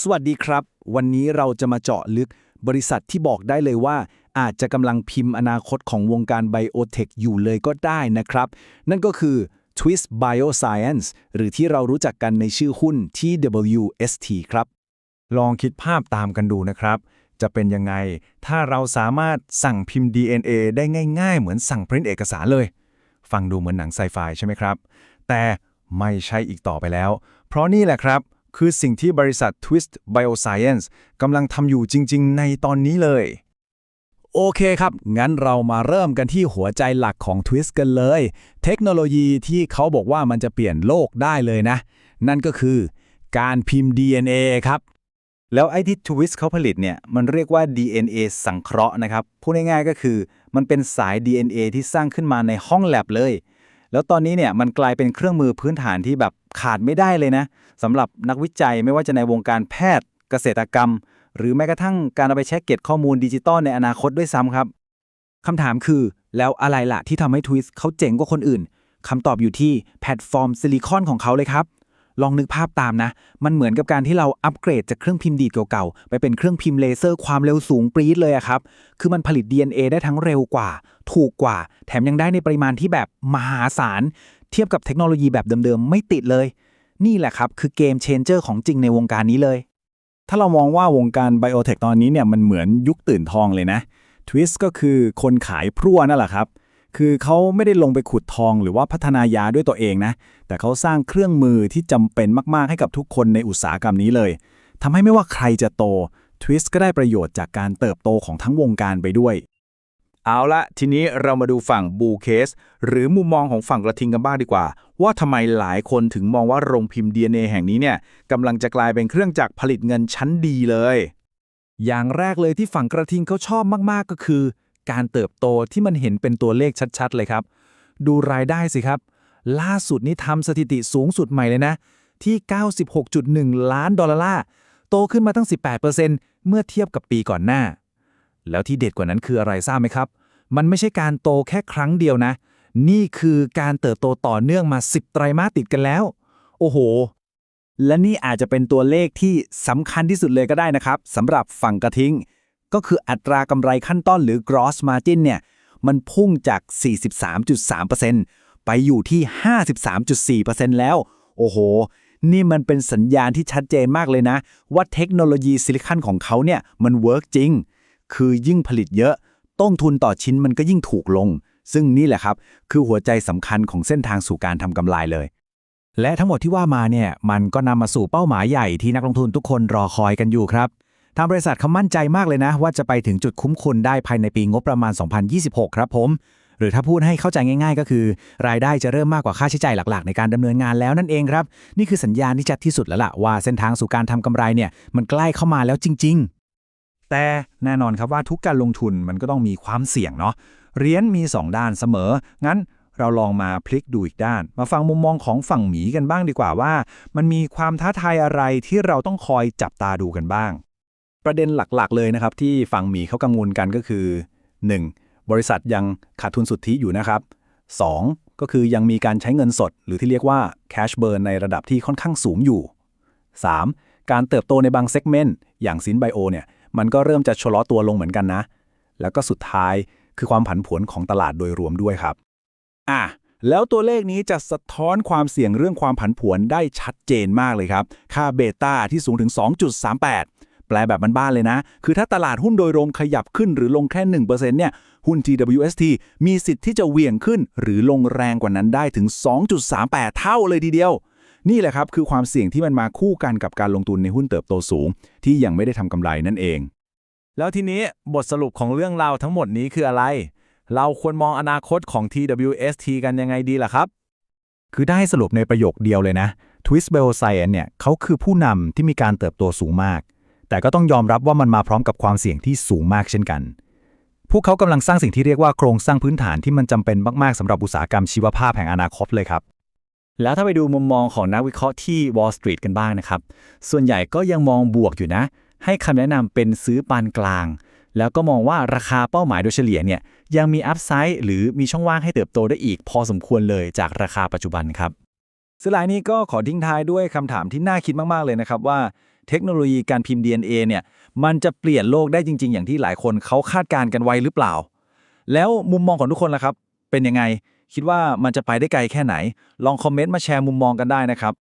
สวัสดีครับ วันนี้เราจะมาเจาะลึกบริษัทที่บอกได้เลยว่า อาจจะกำลังพิมพ์อนาคตของวงการไบโอเทคอยู่เลยก็ได้นะครับ นั่นก็คือ Twist Bioscience หรือที่เรารู้จักกันในชื่อหุ้น TWST ครับ ลองคิดภาพตามกันดูนะครับ จะเป็นยังไง ถ้าเราสามารถสั่งพิมพ์ DNA ได้ง่าย ๆ เหมือนสั่งปริ้นเอกสารเลย ฟังดูเหมือนหนังไซไฟใช่ไหมครับ แต่ไม่ใช่อีกต่อไปแล้ว เพราะนี่แหละครับ คือสิ่งที่บริษัท Twist Bioscience กำลังทำอยู่จริง ๆ ในตอนนี้เลย โอเคครับ งั้นเรามาเริ่มกันที่หัวใจหลักของ Twist กันเลย เทคโนโลยีที่เขาบอกว่ามันจะเปลี่ยนโลกได้เลยนะ นั่นก็คือการพิมพ์ DNA ครับ แล้วไอ้ที่ Twist เขาผลิตเนี่ย มันเรียกว่า DNA สังเคราะห์นะครับ พูดง่ายๆก็คือ มันเป็นสาย DNA ที่สร้างขึ้นมาในห้องแลบเลยแล้วตอนนี้เนี่ยมันกลายเป็นเครื่องมือพื้นฐานที่แบบขาดไม่ได้เลยนะ สำหรับนักวิจัยไม่ว่าจะในวงการแพทย์ เกษตรกรรม หรือแม้กระทั่งการเอาไปเช็คเก็ตข้อมูลดิจิตอลในอนาคตด้วยซ้ำครับคำถามคือ แล้วอะไรล่ะที่ทำให้ Twist เขาเจ๋งกว่าคนอื่นคำตอบอยู่ที่แพลตฟอร์มซิลิคอนของเขาเลยครับ ลองนึกภาพตามนะ มันเหมือนกับการที่เราอัปเกรดจากเครื่องพิมพ์ดีดเก่าๆ ไปเป็นเครื่องพิมพ์เลเซอร์ความเร็วสูงปรี๊ดเลยอะครับ คือมันผลิต DNA ได้ทั้งเร็วกว่า ถูกกว่า แถมยังได้ในปริมาณที่แบบมหาศาล เทียบกับเทคโนโลยีแบบเดิมๆ ไม่ติดเลย นี่แหละครับคือเกมเชนเจอร์ของจริงในวงการนี้เลย ถ้าเรามองว่าวงการไบโอเทคตอนนี้เนี่ยมันเหมือนยุคตื่นทองเลยนะ Twist ก็คือคนขายพรั่วนั่นแหละครับ คือเขาไม่ได้ลงไปขุดทองหรือว่าพัฒนายาด้วยตัวเองนะ แต่เขาสร้างเครื่องมือที่จำเป็นมาก ๆ ให้กับทุกคนในอุตสาหกรรมนี้เลยทำให้ไม่ว่าใครจะโต Twist ก็ได้ประโยชน์จากการเติบโตของทั้งวงการไปด้วย เอาละทีนี้เรามาดูฝั่งบูเคส หรือมุมมองของฝั่งกระทิงกันบ้างดีกว่า ว่าทำไมหลายคนถึงมองว่าโรงพิมพ์ DNA แห่งนี้เนี่ยกำลังจะกลายเป็นเครื่องจักรผลิตเงินชั้นดีเลย อย่างแรกเลยที่ฝั่งกระทิงเขาชอบมากๆก็คือ การเติบโตที่มันเห็นเป็นตัวเลขชัดๆ เลยครับ ดูรายได้สิครับ ล่าสุดนี้ทำสถิติสูงสุดใหม่เลยนะ ที่ 96.1 ล้านดอลลาร์โตขึ้นมาตั้ง 18%เมื่อเทียบกับปีก่อนหน้า แล้วที่เด็ดกว่านั้นคืออะไรทราบไหมครับ มันไม่ใช่การโตแค่ครั้งเดียวนะ นี่คือการเติบโตต่อเนื่องมา 10 ไตรมาสติดกันแล้ว โอ้โห และนี่อาจจะเป็นตัวเลขที่สำคัญที่สุดเลยก็ได้นะครับสำหรับฝั่งกระทิงก็คืออัตรากำไรขั้นต้นหรือ gross margin เนี่ย มันพุ่งจาก 43.3%ไปอยู่ที่ 53.4%แล้ว โอ้โห นี่มันเป็นสัญญาณที่ชัดเจนมากเลยนะ ว่าเทคโนโลยีซิลิคอนของเขาเนี่ย มันเวิร์กจริง คือยิ่งผลิตเยอะ ต้นทุนต่อชิ้นมันก็ยิ่งถูกลง ซึ่งนี่แหละครับ คือหัวใจสำคัญของเส้นทางสู่การทำกำไรเลย และทั้งหมดที่ว่ามาเนี่ย มันก็นำมาสู่เป้าหมายใหญ่ที่นักลงทุนทุกคนรอคอยกันอยู่ครับทางบริษัทเขามั่นใจมากเลยนะ ว่าจะไปถึงจุดคุ้มคุณได้ภายในปีงบประมาณ 2026 ครับผม หรือถ้าพูดให้เข้าใจง่าย ๆ ก็คือ รายได้จะเริ่มมากกว่าค่าใช้จ่ายหลัก ๆ ในการดำเนินงานแล้วนั่นเองครับ นี่คือสัญญาณที่ชัดที่สุดแล้วล่ะว่าเส้นทางสู่การทำกำไรเนี่ยมันใกล้เข้ามาแล้วจริงๆ แต่แน่นอนครับว่าทุกการลงทุนมันก็ต้องมีความเสี่ยงเนาะเหรียญมี 2 ด้านเสมอ งั้นเราลองมาพลิกดูอีกด้าน มาฟังมุมมองของฝั่งหมีกันบ้างดีกว่าว่า มันมีความท้าทายอะไรที่เราต้องคอยจับตาดูกันบ้าง ประเด็นหลักๆ เลยนะครับที่ฝั่งหมีเขากังวลกันก็คือ 1. บริษัทยังขาดทุนสุทธิอยู่นะครับ 2. ก็คือยังมีการใช้เงินสด หรือที่เรียกว่า cash burn ในระดับที่ค่อนข้างสูงอยู่ 3. การเติบโตในบางเซกเมนต์อย่างซินไบโอเนี่ย มันก็เริ่มจะชะลอตัวลงเหมือนกันนะ แล้วก็สุดท้ายคือความผันผวนของตลาดโดยรวมด้วยครับ อะ แล้วตัวเลขนี้จะสะท้อนความเสี่ยงเรื่องความผันผวนได้ชัดเจนมากเลยครับ ค่าเบต้าที่สูงถึง 2.38 แปลแบบบ้านๆเลยนะ คือถ้าตลาดหุ้นโดยรวมขยับขึ้นหรือลงแค่ 1%เนี่ย หุ้น TWST มีสิทธิ์ที่จะเหวี่ยงขึ้น หรือลงแรงกว่านั้นได้ถึง 2.38 เท่าเลยทีเดียว นี่แหละครับคือความเสี่ยงที่มันมาคู่กันกับการลงทุนในหุ้นเติบโตสูง ที่ยังไม่ได้ทำกำไรนั่นเอง แล้วทีนี้บทสรุปของเรื่องราวทั้งหมดนี้คืออะไร เราควรมองอนาคตของ TWST กันยังไงดีล่ะครับ คือได้สรุปในประโยคเดียวเลยนะ Twist Bioscience เนี่ยเขาคือผู้นำที่มีการเติบโตสูงมาก แต่ก็ต้องยอมรับว่ามันมาพร้อมกับความเสี่ยงที่สูงมากเช่นกันพวกเขากำลังสร้างสิ่งที่เรียกว่าโครงสร้างพื้นฐานที่มันจำเป็นมาก ๆสำหรับอุตสาหกรรมชีวภาพแห่งอนาคตเลยครับ แล้วถ้าไปดูมุมมองของนักวิเคราะห์ที่ Wall Street กันบ้างนะครับ ส่วนใหญ่ก็ยังมองบวกอยู่นะ ให้คำแนะนำเป็นซื้อปานกลาง แล้วก็มองว่าราคาเป้าหมายโดยเฉลี่ยเนี่ยยังมีอัพไซด์หรือมีช่องว่างให้เติบโตได้อีก พอสมควรเลยจากราคาปัจจุบันครับสไลด์นี้ก็ขอทิ้งท้ายด้วยคำถามที่น่าคิดมาก ๆ เลยนะครับว่าเทคโนโลยีการพิมพ์ DNA เนี่ยมันจะเปลี่ยนโลกได้จริง ๆ อย่างที่หลายคนเขาคาดการณ์กันไว้หรือเปล่า แล้วมุมมองของทุกคนล่ะครับ เป็นยังไง คิดว่ามันจะไปได้ไกลแค่ไหน ลองคอมเมนต์มาแชร์มุมมองกันได้นะครับ